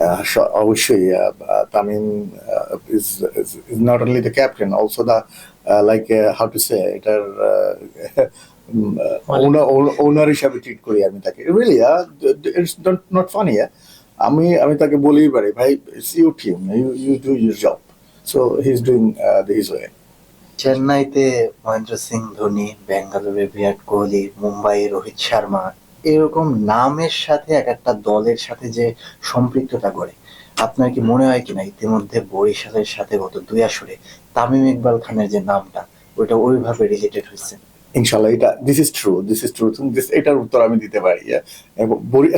Uh, sure, অবশ্যই uh, uh, Tamim uh, is, is is not only the captain also the uh, like uh, how to say এটার ওনার ওনার হিসাবে treat করি আমি তাকে really it's not funny আমি আমি তাকে বলেই পারি ভাই it's you team you you do your job so he is doing his way চেন্নাইতে মহেন্দ্র সিং ধোনি ব্যাঙ্গালোরে বিরাট কোহলি মুম্বাই রোহিত শর্মা এরকম নামের সাথে এক একটা দলের সাথে যে সম্পৃক্ততা করে আপনার কি মনে হয় কিনা ইতিমধ্যে বরিশালের সাথে গত দুই আসরে তামিম ইকবাল খানের যে নামটা ওটা ওইভাবে রিলেটেড হয়েছে? ইনশাল্লাহ এটা this is true this is true this এটার উত্তর আমি দিতে পারি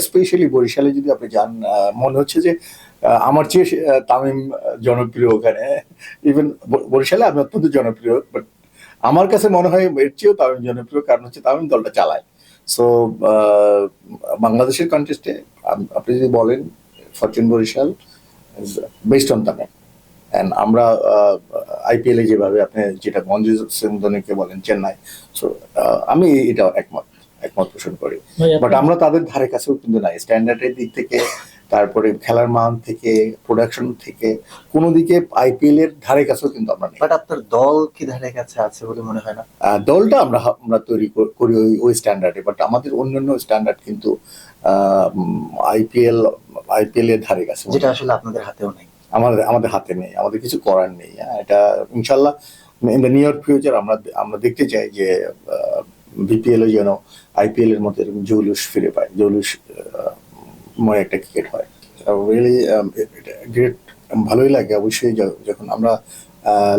স্পেশালি বরিশালে যদি আপনি যান মনে হচ্ছে যে আমার চেয়ে তামিম জনপ্রিয় ওখানে। ইভেন বরিশালে আমি অত্যন্ত জনপ্রিয় বাট আমার কাছে মনে হয় এর চেয়েও তামিম জনপ্রিয়, কারণ হচ্ছে তামিম দলটা চালায়। সো বাংলাদেশের কন্টেস্টে আপনি যদি বলেন Fortune Barishal best on Tamil and আমরা আইপিএল এ যেভাবে আপনি যেটা মঞ্জু সিং ধোনিকে বলেন চেন্নাই সো আমি এটা একমত একমত পোষণ করি। বাট আমরা তাদের ধারে কাছেও কিন্তু নাই। স্ট্যান্ডার্ডের দিক থেকে তারপরে খেলার মান থেকে প্রোডাকশন থেকে কোনো দিকে আইপিএল এর ধারে কাছেও কিন্তু আমরা নেই। বাট আপনার দল কি ধারে কাছে আছে বলে মনে হয় না? দলটা আমরা আমরা তৈরি করি ওই ওই স্ট্যান্ডার্ডে বাট আমাদের অন্যান্য স্ট্যান্ডার্ড কিন্তু আইপিএল আইপিএল এর ধারে কাছে। যেটা আসলে আপনাদের হাতেও নেই। আমাদের আমাদের হাতে নেই। আমাদের কিছু করার নেই। এটা ইনশাল্লাহ ইন দ্য নিয়ার ফিউচার আমরা আমরা দেখতে চাই যে বিপিএল এ যেন আইপিএল এর মতো এরকম জৌলুস ফিরে পায় জৌলুস ময় একটা ক্রিকেট হয়। রিয়েলি গ্রেট ভালোই লাগে অবশ্যই যখন আমরা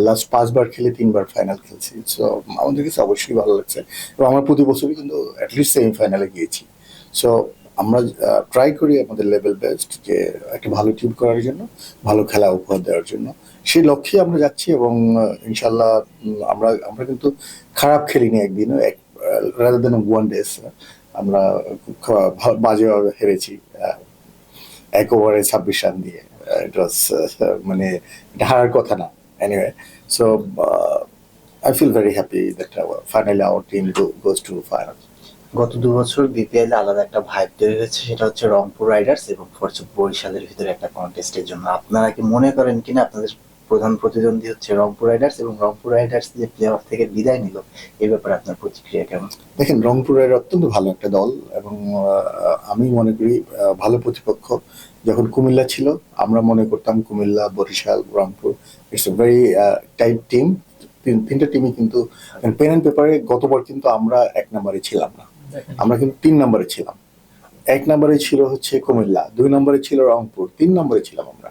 লাস্ট পাঁচবার খেলে তিনবার ফাইনাল খেলছি। সো আমাদের কাছে অবশ্যই ভালো লাগছে। এবং আমরা প্রতি বছরই কিন্তু অ্যাটলিস্ট সেমিফাইনালে গিয়েছি। সো আমরা ট্রাই করি আমাদের লেভেল বেস্ট যে, একটা ভালো টিম করার জন্য, ভালো খেলা উপহার দেওয়ার জন্য। সেই লক্ষ্যে আমরা যাচ্ছি এবং ইনশাল্লাহ আমরা আমরা কিন্তু খারাপ খেলিনি একদিনও, এক রাদার দেন ওয়ান ডেস আমরা খুব বাজেভাবে হেরেছি এক ওভারে ছাব্বিশ রান দিয়ে। ইট ওয়াজ মানে এটা হারার কথা না। Anyway so I feel very happy that finally our team goes to final গত দু বছর বিপিএল আলাদা একটা ভাইব তৈরি হয়েছে, সেটা হচ্ছে রংপুর রাইডার্স এবং ফরচুন বরিশালের ভিতরে একটা কন্টেস্টের জন্য। আপনারা কি মনে করেন কিনা? আপনাদের প্রধান প্রতিদ্বন্দ্বী হচ্ছে রংপুর রাইডার্স এবং রংপুর রাইডার্স যে প্লে অফ থেকে বিদায় নিল এই ব্যাপারে আপনার প্রতিক্রিয়া কেমন? দেখেন রংপুরের অত্যন্ত ভালো একটা দল এবং আমি মনে করি ভালো প্রতিপক্ষ। যখন কুমিল্লা ছিল আমরা মনে করতাম Comilla Barishal Rangpur it's a very tight team তিনটা টিমই কিন্তু পেন অ্যান্ড পেপারে গতবার কিন্তু আমরা এক নম্বরে ছিলাম না। আমরা কিন্তু তিন নম্বরে ছিলাম। এক নম্বরে ছিল হচ্ছে কুমিল্লা দুই নম্বরে ছিল রংপুর তিন নম্বরে ছিলাম আমরা।